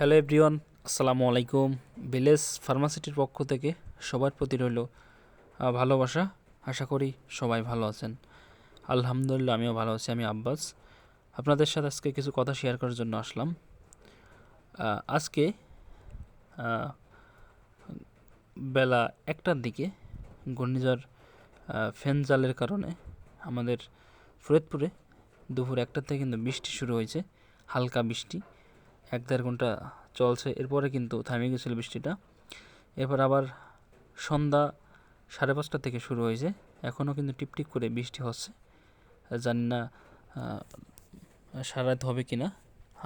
Hello everyone, আসসালামু আলাইকুম। Village ফার্মাসিটির পক্ষ থেকে সবার প্রতি রইল ভালোবাসা। আশা করি সবাই ভালো আছেন। আলহামদুলিল্লাহ, আমিও ভালো আছি, আমি আব্বাস। আপনাদের সাথে আজকে কিছু কথা শেয়ার করার জন্য আসলাম। আজকে বেলা একটার দিকে ঘূর্ণিঝড় ফেনজালের কারণে আমাদের ফরিদপুরে দুপুর একটার থেকে কিন্তু বৃষ্টি শুরু হয়েছে, হালকা বৃষ্টি। এক দেড় ঘণ্টা চলছে। এরপরে কিন্তু থামে গেছিল বৃষ্টিটা। এরপর আবার সন্ধ্যা সাড়ে পাঁচটা থেকে শুরু হয়েছে। এখনও কিন্তু টিপটিপ করে বৃষ্টি হচ্ছে। জানি না আহ, সারা রাত হবে কি না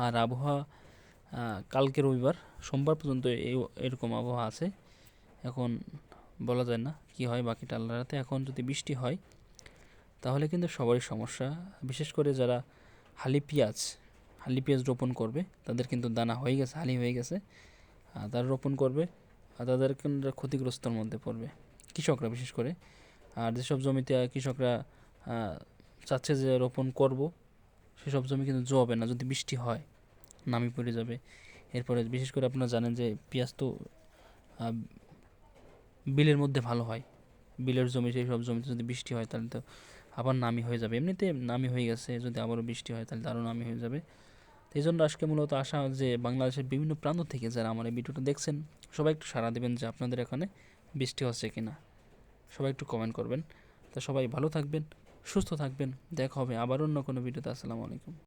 আর আবহাওয়া কালকে রবিবার সোমবার পর্যন্ত এই এরকম আবহাওয়া আছে। এখন বলা যায় না কি হয় বাকিটা আল্লাহ রাতে। এখন যদি বৃষ্টি হয় তাহলে কিন্তু সবারই সমস্যা। বিশেষ করে যারা হালি পেঁয়াজ হালি পেঁয়াজ রোপণ করবে। তাদের কিন্তু দানা হয়ে গেছে, হালি হয়ে গেছে। তারা রোপণ করবে, আর তাদের ক্ষতিগ্রস্তর মধ্যে পড়বে, কৃষকরা বিশেষ করে। আর যেসব জমিতে কৃষকরা চাচ্ছে যে রোপণ করব, সেসব জমি কিন্তু জবে না, যদি বৃষ্টি হয়, নামি পড়ে যাবে। এরপরে বিশেষ করে আপনারা জানেন যে পেঁয়াজ তো বিলের মধ্যে ভালো হয়। বিলের জমি সেই সব জমিতে যদি বৃষ্টি হয়, তাহলে তো আবার নামি হয়ে যাবে। এমনিতে নামি হয়ে গেছে, যদি আবারও বৃষ্টি হয়, তাহলে আরও নামি হয়ে যাবে। এই জন্য আজকে মূলত আশা যে বাংলাদেশের বিভিন্ন প্রান্ত থেকে যারা আমার এই ভিডিওটা দেখছেন, সবাই একটু সাড়া দেবেন যে আপনাদের এখানে বৃষ্টি হচ্ছে কি না সবাই একটু কমেন্ট করবেন। তা সবাই ভালো থাকবেন, সুস্থ থাকবেন। দেখা হবে আবার অন্য কোনো ভিডিওতে। আসসালামু আলাইকুম।